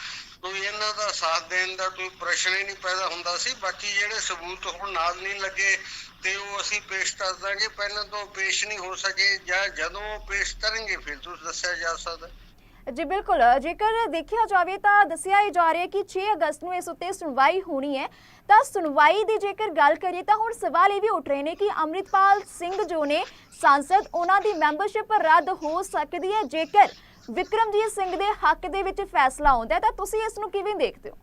ਕੋਈ ਇਹਨਾਂ ਦਾ ਸਾਥ ਦੇਣ ਦਾ ਕੋਈ ਪ੍ਰਸ਼ਨ ਹੀ ਨਹੀਂ ਪੈਦਾ ਹੁੰਦਾ ਸੀ। ਬਾਕੀ ਜਿਹੜੇ ਸਬੂਤ ਹੁਣ ਨਾਲ ਨਹੀਂ ਲੱਗੇ ਤੇ ਉਹ ਅਸੀਂ ਪੇਸ਼ ਕਰ ਦਾਂਗੇ। ਪਹਿਲਾਂ ਤੋਂ ਪੇਸ਼ ਨਹੀਂ ਹੋ ਸਕੇ ਜਾਂ ਜਦੋਂ ਪੇਸ਼ ਕਰਨਗੇ, ਫਿਰ ਤੁਸੀਂ ਦੱਸਿਆ ਜਾ ਸਕਦਾ। ਜੀ, ਬਿਲਕੁਲ। ਜੇਕਰ ਦੇਖਿਆ ਜਾਵੇ ਤਾਂ ਦੱਸਿਆ ਹੀ ਜਾ ਰਿਹਾ ਕਿ 6 ਅਗਸਤ ਨੂੰ ਇਸ ਉੱਤੇ ਸੁਣਵਾਈ ਹੋਣੀ ਹੈ। ਤਾਂ ਸੁਣਵਾਈ ਦੀ ਜੇਕਰ ਗੱਲ ਕਰੀਏ ਤਾਂ ਹੁਣ ਸਵਾਲ ਇਹ ਵੀ ਉੱਠ ਰਹੇ ਨੇ ਕਿ ਅੰਮ੍ਰਿਤਪਾਲ ਸਿੰਘ ਜੋ ਨੇ, ਸੰਸਦ, ਉਹਨਾਂ ਦੀ ਮੈਂਬਰਸ਼ਿਪ ਰੱਦ ਹੋ ਸਕਦੀ ਹੈ। ਜੇਕਰ ਵਿਕਰਮਜੀਤ ਸਿੰਘ ਦੇ ਹੱਕ ਦੇ ਵਿੱਚ ਫੈਸਲਾ ਆਉਂਦਾ ਤਾਂ ਤੁਸੀਂ ਇਸ ਨੂੰ ਕਿਵੇਂ ਦੇਖਦੇ ਹੋ?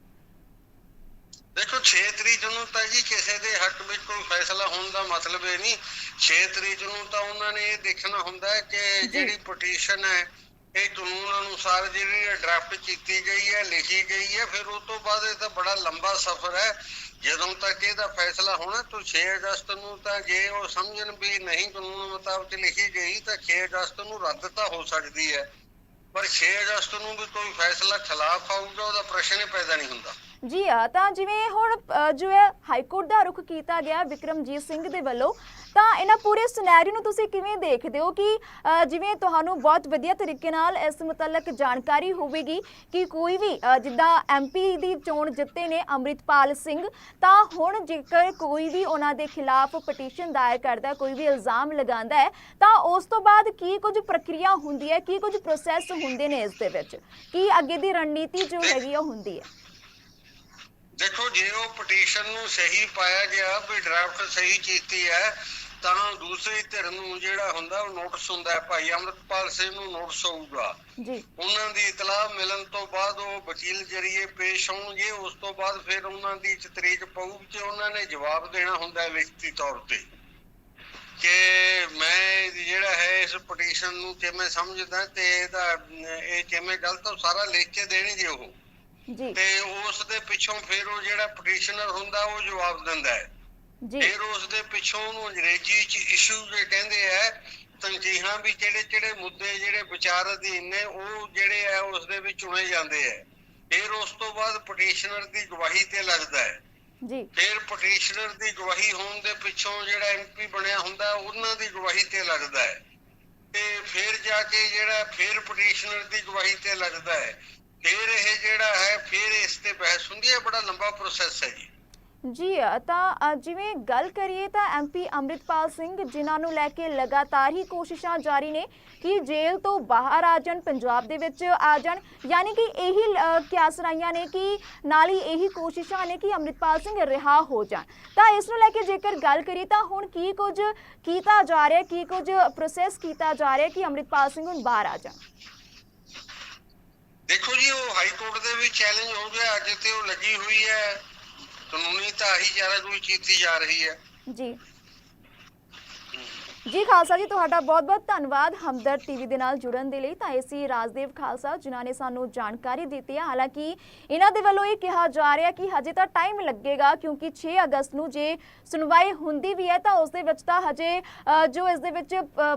ਦੇਖੋ 6 ਤਰੀਕ ਨੂੰ ਤਾਂ ਜੀ ਕਿਸੇ ਦੇ ਹੱਕ ਵਿੱਚ ਕੋਈ ਫੈਸਲਾ ਹੋਣ ਦਾ ਮਤਲਬ ਇਹ ਨਹੀਂ। 6 ਤਰੀਕ ਨੂੰ ਤਾਂ ਉਹਨਾਂ ਨੇ ਇਹ ਦੇਖਣਾ ਹੁੰਦਾ ਹੈ ਕਿ ਜਿਹੜੀ ਪਟੀਸ਼ਨ ਹੈ ਇਹ ਕਾਨੂੰਨ ਅਨੁਸਾਰ ਜਿਹੜੀ ਡਰਾਫਟ ਕੀਤੀ ਗਈ ਹੈ ਲਿਖੀ ਗਈ ਹੈ ਫਿਰ ਉਸ ਤੋਂ ਬਾਅਦ ਇਹ ਤਾਂ ਬੜਾ ਲੰਬਾ ਸਫ਼ਰ ਹੈ। ਜਦੋਂ ਤੱਕ ਇਹਦਾ ਫੈਸਲਾ ਹੋਣਾ ਤਾਂ 6 ਅਗਸਤ ਨੂੰ ਤਾਂ ਜੇ ਉਹ ਸਮਝਣ ਵੀ ਨਹੀਂ ਕਾਨੂੰਨ ਮੁਤਾਬਕ ਲਿਖੀ ਗਈ ਤਾਂ 6 ਅਗਸਤ ਨੂੰ ਰੱਦ ਤਾਂ ਹੋ ਸਕਦੀ ਹੈ। ਪਰ 6 ਅਗਸਤ ਨੂੰ ਵੀ ਕੋਈ ਫੈਸਲਾ ਖਿਲਾਫ ਆਊਗਾ ਉਹਦਾ ਪ੍ਰਸ਼ਨ ਹੀ ਪੈਦਾ ਨਹੀਂ ਹੁੰਦਾ। ਜੀ ਆ ਤਾਂ ਜਿਵੇਂ ਹੁਣ ਜੋ ਹੈ ਹਾਈ ਕੋਰਟ ਦਾ ਰੁਖ ਕੀਤਾ ਗਿਆ ਵਿਕਰਮਜੀਤ ਸਿੰਘ ਦੇ ਵੱਲੋਂ ਤਾਂ ਇਹਨਾਂ ਪੂਰੇ ਸਿਨੈਰੀਓ ਨੂੰ ਤੁਸੀਂ ਕਿਵੇਂ ਦੇਖਦੇ ਹੋ ਕਿ ਜਿਵੇਂ ਤੁਹਾਨੂੰ ਬਹੁਤ ਵਧੀਆ ਤਰੀਕੇ ਨਾਲ ਇਸ ਮੁਤਲਕ ਜਾਣਕਾਰੀ ਹੋਵੇਗੀ ਕਿ ਕੋਈ ਵੀ ਅ, ਜਿੱਦਾਂ ਐਮਪੀ ਦੀ ਚੋਣ ਜਿੱਤੇ ਨੇ ਅੰਮ੍ਰਿਤਪਾਲ ਸਿੰਘ ਤਾਂ ਹੁਣ ਜੇਕਰ ਕੋਈ ਵੀ ਉਹਨਾਂ ਦੇ ਖਿਲਾਫ ਪਟੀਸ਼ਨ ਦਾਇਰ ਕਰਦਾ ਕੋਈ ਵੀ ਇਲਜ਼ਾਮ ਲਗਾਉਂਦਾ ਹੈ ਤਾਂ ਉਸ ਤੋਂ ਬਾਅਦ ਕੀ ਕੁਝ ਪ੍ਰਕਿਰਿਆ ਹੁੰਦੀ ਹੈ ਕੀ ਕੁਝ ਪ੍ਰੋਸੈਸ ਹੁੰਦੇ ਨੇ ਇਸ ਦੇ ਵਿੱਚ? ਕੀ ਅੱਗੇ ਦੀ ਰਣਨੀਤੀ ਜੋ ਹੈਗੀ ਉਹ ਹੁੰਦੀ ਹੈ? ਦੇਖੋ ਜੇ ਉਹ ਪਟੀਸ਼ਨ ਨੂੰ ਸਹੀ ਪਾਇਆ ਗਿਆ ਵੀ ਡਰਾਫਟ ਸਹੀ ਕੀਤੀ ਹੈ ਤਾਂ ਦੂਸਰੀ ਧਿਰ ਨੂੰ ਜਿਹੜਾ ਹੁੰਦਾ ਉਹ ਨੋਟਿਸ ਹੁੰਦਾ ਹੈ ਭਾਈ ਅਮਰਤਪਾਲ ਸਿੰਘ ਨੂੰ ਨੋਟਿਸ ਹੋਊਗਾ। ਜੀ। ਉਹਨਾਂ ਦੀ ਇਤਲਾਹ ਮਿਲਣ ਤੋਂ ਬਾਅਦ ਉਹ ਵਕੀਲ ਜਰੀਏ ਪੇਸ਼ ਹੋਣਗੇ ਉਸ ਤੋਂ ਬਾਅਦ ਫਿਰ ਉਹਨਾਂ ਦੀ ਤਰੀਕ ਪਊ ਕਿ ਉਹਨਾਂ ਨੇ ਜਵਾਬ ਦੇਣਾ ਹੁੰਦਾ ਹੈ ਲਿਖਤੀ ਤੌਰ ਤੇ। ਕਿ ਮੈਂ ਜਿਹੜਾ ਹੈ ਇਸ ਪਟੀਸ਼ਨ ਨੂੰ ਕਿਵੇਂ ਸਮਝਦਾ ਤੇ ਇਹਦਾ ਇਹ ਕਿਵੇਂ ਗਲਤ ਸਾਰਾ ਲਿਖ ਕੇ ਦੇਣਗੇ ਉਹ। ਤੇ ਉਸ ਦੇ ਪਿੱਛੋਂ ਫਿਰ ਉਹ ਜਿਹੜਾ ਪਟੀਸ਼ਨਰ ਹੁੰਦਾ ਉਹ ਜਵਾਬ ਦਿੰਦਾ ਹੈ। ਜੀ। ਫਿਰ ਉਸ ਦੇ ਪਿੱਛੋਂ ਉਹਨੂੰ ਅੰਗਰੇਜ਼ੀ ਚ ਇਸ਼ੂ ਜੇ ਕਹਿੰਦੇ ਆ ਤਨਕੀਹਾਂ ਵੀ ਜਿਹੜੇ ਜਿਹੜੇ ਮੁੱਦੇ ਜਿਹੜੇ ਵਿਚਾਰ ਅਧੀਨ ਨੇ ਉਹ ਜਿਹੜੇ ਆ ਉਸ ਦੇ ਵਿੱਚ ਚੁਣੇ ਜਾਂਦੇ ਆ। ਫਿਰ ਉਸ ਤੋਂ ਬਾਅਦ ਪਟੀਸ਼ਨਰ ਦੀ ਗਵਾਹੀ ਤੇ ਲੱਗਦਾ ਹੈ। ਜੀ। ਫਿਰ ਪਟੀਸ਼ਨਰ ਦੀ ਗਵਾਹੀ ਹੋਣ ਦੇ ਪਿੱਛੋਂ ਜਿਹੜਾ ਐਮਪੀ ਬਣਿਆ ਹੁੰਦਾ ਉਹਨਾਂ ਦੀ ਗਵਾਹੀ ਤੇ ਲੱਗਦਾ ਹੈ। ਤੇ ਫਿਰ ਜਾ ਕੇ ਜਿਹੜਾ ਫਿਰ ਪਟੀਸ਼ਨਰ ਦੀ ਗਵਾਹੀ ਤੇ ਲੱਗਦਾ ਹੈ। ਫਿਰ ਇਹ ਜਿਹੜਾ ਹੈ, ਫਿਰ ਇਸ ਤੇ ਬਹਿਸ ਹੁੰਦੀ ਹੈ ਬੜਾ ਲੰਬਾ ਪ੍ਰੋਸੈਸ ਹੈ ਜੀ। ਜੀ ਤਾਂ ਜਿਵੇਂ ਗੱਲ ਕਰੀਏ ਤਾਂ ਐਮਪੀ ਅੰਮ੍ਰਿਤਪਾਲ ਸਿੰਘ ਜਿਨ੍ਹਾਂ ਨੂੰ ਲੈ ਕੇ ਲਗਾਤਾਰ ਹੀ ਕੋਸ਼ਿਸ਼ਾਂ ਜਾਰੀ ਨੇ ਕਿ ਜੇਲ੍ਹ ਤੋਂ ਬਾਹਰ ਆ ਜਾਣ, ਪੰਜਾਬ ਦੇ ਵਿੱਚ ਆ ਜਾਣ, ਯਾਨੀ ਕਿ ਇਹੀ ਕਿਆਸ ਰਾਈਆਂ ਨੇ ਕਿ ਨਾਲ ਹੀ ਇਹੀ ਕੋਸ਼ਿਸ਼ਾਂ ਨੇ ਕਿ ਅੰਮ੍ਰਿਤਪਾਲ ਸਿੰਘ ਰਿਹਾ ਹੋ ਜਾਣ। ਤਾਂ ਇਸ ਨੂੰ ਲੈ ਕੇ ਜੇਕਰ ਗੱਲ ਕਰੀਏ ਤਾਂ ਹੁਣ ਕੀ ਕੁਝ ਕੀਤਾ ਜਾ ਰਿਹਾ, ਕੀ ਕੁਝ ਪ੍ਰੋਸੈਸ ਕੀਤਾ ਜਾ ਰਿਹਾ ਕਿ ਅੰਮ੍ਰਿਤਪਾਲ ਸਿੰਘ ਹੁਣ ਬਾਹਰ ਆ ਜਾਣ? ਦੇਖੋ ਜੀ ਉਹ ਹਾਈ ਕੋਰਟ ਦੇ ਵਿੱਚ ਚੈਲੰਜ ਹੋ ਗਿਆ ਅੱਜ ਤੇ ਉਹ ਲੱਗੀ ਹੋਈ ਹੈ। ਕਾਨੂੰਨੀ ਤਾਂ ਆਹੀ ਚਾਰਾ ਕੋਈ ਕੀਤੀ ਜਾ ਰਹੀ ਹੈ। ਜੀ। ਜੀ ਖਾਲਸਾ ਜੀ ਤੁਹਾਡਾ ਬਹੁਤ-ਬਹੁਤ ਧੰਨਵਾਦ ਹਮਦਰ ਟੀਵੀ ਦੇ ਨਾਲ ਜੁੜਨ ਦੇ ਲਈ। ਤਾਂ ਏਸੀ ਰਾਜਦੇਵ ਖਾਲਸਾ ਜਿਨ੍ਹਾਂ ਨੇ ਸਾਨੂੰ ਜਾਣਕਾਰੀ ਦਿੱਤੀ ਹੈ। ਹਾਲਾਂਕਿ ਇਹਨਾਂ ਦੇ ਵੱਲੋਂ ਇਹ ਕਿਹਾ ਜਾ ਰਿਹਾ ਕਿ ਹਜੇ ਤਾਂ ਟਾਈਮ ਲੱਗੇਗਾ ਕਿਉਂਕਿ 6 ਅਗਸਤ ਨੂੰ ਜੇ ਸੁਣਵਾਈ ਹੁੰਦੀ ਵੀ ਹੈ ਤਾਂ ਉਸ ਦੇ ਵਿੱਚ ਤਾਂ ਹਜੇ ਜੋ ਇਸ ਦੇ ਵਿੱਚ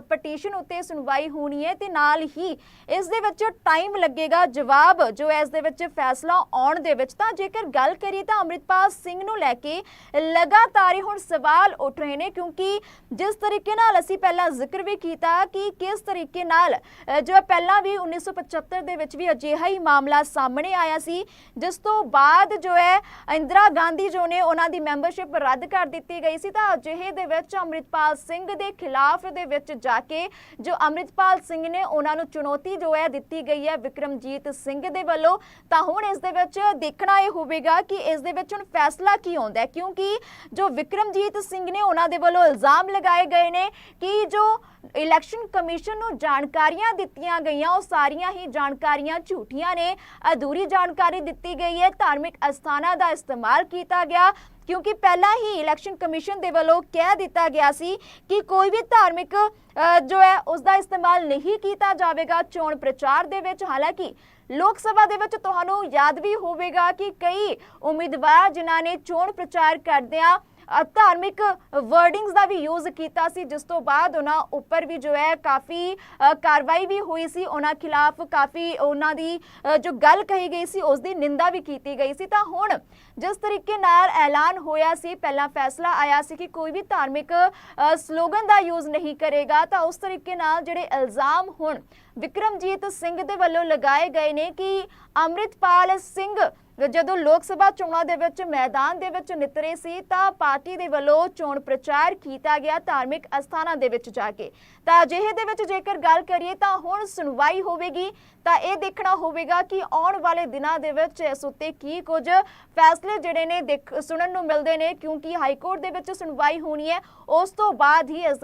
ਪਟੀਸ਼ਨ ਉੱਤੇ ਸੁਣਵਾਈ ਹੋਣੀ ਹੈ ਤੇ ਨਾਲ ਹੀ ਇਸ ਦੇ ਵਿੱਚ ਟਾਈਮ ਲੱਗੇਗਾ ਜਵਾਬ, ਜੋ ਹੈ ਇਸ ਦੇ ਵਿੱਚ ਫੈਸਲਾ ਆਉਣ ਦੇ ਵਿੱਚ। ਤਾਂ ਜੇਕਰ ਗੱਲ ਕਰੀਏ ਤਾਂ ਅੰਮ੍ਰਿਤਪਾਲ ਸਿੰਘ ਨੂੰ ਲੈ ਕੇ ਲਗਾਤਾਰ ਹੁਣ ਸਵਾਲ ਉੱਠ ਰਹੇ ਨੇ ਕਿਉਂਕਿ ਜਿਸ ਤਰੀਕੇ ਨਾਲ ਅਸੀਂ ਪਹਿਲਾਂ ਜ਼ਿਕਰ ਵੀ ਕੀਤਾ ਕਿ ਕਿਸ ਤਰੀਕੇ ਨਾਲ ਜੋ ਹੈ ਪਹਿਲਾਂ ਵੀ 1975 ਦੇ ਵਿੱਚ ਵੀ ਅਜਿਹਾ ਹੀ ਮਾਮਲਾ ਸਾਹਮਣੇ ਆਇਆ ਸੀ, ਜਿਸ ਤੋਂ ਬਾਅਦ ਜੋ ਹੈ ਇੰਦਰਾ ਗਾਂਧੀ ਜੋ ਨੇ ਉਹਨਾਂ ਦੀ ਮੈਂਬਰਸ਼ਿਪ ਰੱਦ ਕਰ ਦਿੱਤੀ ਕੀਤੀ ਗਈ ਸੀ ਤਾਂ ਅਜਿਹੇ ਦੇ ਵਿੱਚ ਅੰਮ੍ਰਿਤਪਾਲ ਸਿੰਘ ਦੇ ਖਿਲਾਫ ਦੇ ਵਿੱਚ ਜਾ ਕੇ ਜੋ ਅੰਮ੍ਰਿਤਪਾਲ ਸਿੰਘ ਨੇ ਉਹਨਾਂ ਨੂੰ ਚੁਣੌਤੀ ਜੋ ਹੈ ਦਿੱਤੀ ਗਈ ਹੈ ਵਿਕਰਮਜੀਤ ਸਿੰਘ ਦੇ ਵੱਲੋਂ, ਤਾਂ ਹੁਣ ਇਸ ਦੇ ਵਿੱਚ ਦੇਖਣਾ ਇਹ ਹੋਵੇਗਾ ਕਿ ਇਸ ਦੇ ਵਿੱਚ ਹੁਣ ਫੈਸਲਾ ਕੀ ਆਉਂਦਾ ਹੈ। ਕਿਉਂਕਿ ਜੋ ਵਿਕਰਮਜੀਤ ਸਿੰਘ ਨੇ ਉਹਨਾਂ ਦੇ ਵੱਲੋਂ ਇਲਜ਼ਾਮ ਲਗਾਏ ਗਏ ਨੇ ਕਿ ਜੋ ਇਲੈਕਸ਼ਨ ਕਮਿਸ਼ਨ ਨੂੰ ਜਾਣਕਾਰੀਆਂ ਦਿੱਤੀਆਂ ਗਈਆਂ, ਉਹ ਸਾਰੀਆਂ ਹੀ ਜਾਣਕਾਰੀਆਂ ਝੂਠੀਆਂ ਨੇ। ਅਧੂਰੀ ਜਾਣਕਾਰੀ ਦਿੱਤੀ ਗਈ ਹੈ। ਧਾਰਮਿਕ ਅਸਥਾਨਾਂ ਦਾ ਇਸਤੇਮਾਲ ਕੀਤਾ ਗਿਆ। ਕਿਉਂਕਿ ਪਹਿਲਾਂ ਹੀ ਇਲੈਕਸ਼ਨ ਕਮਿਸ਼ਨ ਦੇ ਵੱਲੋਂ ਕਹਿ ਦਿੱਤਾ ਗਿਆ ਸੀ ਕਿ ਕੋਈ ਵੀ ਧਾਰਮਿਕ ਜੋ ਹੈ ਉਸ ਦਾ ਇਸਤੇਮਾਲ ਨਹੀਂ ਕੀਤਾ ਜਾਵੇਗਾ ਚੋਣ ਪ੍ਰਚਾਰ ਦੇ ਵਿੱਚ। ਹਾਲਾਂਕਿ ਲੋਕ ਸਭਾ ਦੇ ਵਿੱਚ ਤੁਹਾਨੂੰ ਯਾਦ ਵੀ ਹੋਵੇਗਾ ਕਿ ਕਈ ਉਮੀਦਵਾਰ ਜਿਨ੍ਹਾਂ ਨੇ ਚੋਣ ਪ੍ਰਚਾਰ ਕਰਦਿਆਂ ਧਾਰਮਿਕ ਵਰਡਿੰਗਸ ਦਾ ਵੀ ਯੂਜ਼ ਕੀਤਾ ਸੀ। ਜਿਸ ਤੋਂ ਬਾਅਦ ਉਹਨਾਂ ਉੱਪਰ ਵੀ ਜੋ ਹੈ ਕਾਫੀ ਕਾਰਵਾਈ ਵੀ ਹੋਈ ਸੀ। ਉਹਨਾਂ ਖਿਲਾਫ ਕਾਫੀ ਉਹਨਾਂ ਦੀ ਜੋ ਗੱਲ ਕਹੀ ਗਈ ਸੀ, ਉਸ ਦੀ ਨਿੰਦਾ ਵੀ ਕੀਤੀ ਗਈ ਸੀ। ਤਾਂ ਹੁਣ ਜਿਸ ਤਰੀਕੇ ਨਾਲ ਐਲਾਨ ਹੋਇਆ ਸੀ, ਪਹਿਲਾਂ ਫੈਸਲਾ ਆਇਆ ਸੀ ਕਿ ਕੋਈ ਵੀ ਧਾਰਮਿਕ ਸਲੋਗਨ ਦਾ ਯੂਜ਼ ਨਹੀਂ ਕਰੇਗਾ, ਤਾਂ ਉਸ ਤਰੀਕੇ ਨਾਲ ਜਿਹੜੇ ਇਲਜ਼ਾਮ ਹੁਣ ਵਿਕਰਮਜੀਤ ਸਿੰਘ ਦੇ ਵੱਲੋਂ ਲਗਾਏ ਗਏ ਨੇ ਕਿ ਅੰਮ੍ਰਿਤਪਾਲ ਸਿੰਘ ਜਦੋਂ ਲੋਕ ਸਭਾ ਚੋਣਾਂ ਦੇ ਵਿੱਚ ਮੈਦਾਨ ਦੇ ਵਿੱਚ ਨਿਤਰੇ ਸੀ, ਤਾਂ ਪਾਰਟੀ ਦੇ ਵੱਲੋਂ ਚੋਣ ਪ੍ਰਚਾਰ ਕੀਤਾ ਗਿਆ ਧਾਰਮਿਕ ਅਸਥਾਨਾਂ ਦੇ ਵਿੱਚ ਜਾ ਕੇ। ਤਾਂ ਅਜਿਹੇ ਦੇ ਵਿੱਚ ਜੇਕਰ ਗੱਲ ਕਰੀਏ, ਤਾਂ ਹੁਣ ਸੁਣਵਾਈ ਹੋਵੇਗੀ। ਤਾਂ ਇਹ ਦੇਖਣਾ ਹੋਵੇਗਾ ਕਿ ਆਉਣ ਵਾਲੇ ਦਿਨਾਂ ਦੇ ਵਿੱਚ ਇਸ ਉੱਤੇ ਕੀ ਕੁਝ ਫੈਸਲੇ ਜਿਹੜੇ ਨੇ ਦੇਖ ਸੁਣਨ ਨੂੰ ਮਿਲਦੇ ਨੇ, ਕਿਉਂਕਿ ਹਾਈ ਕੋਰਟ ਦੇ ਵਿੱਚ ਸੁਣਵਾਈ ਹੋਣੀ ਹੈ। ਉਸ ਤੋਂ ਬਾਅਦ ਹੀ ਇਸ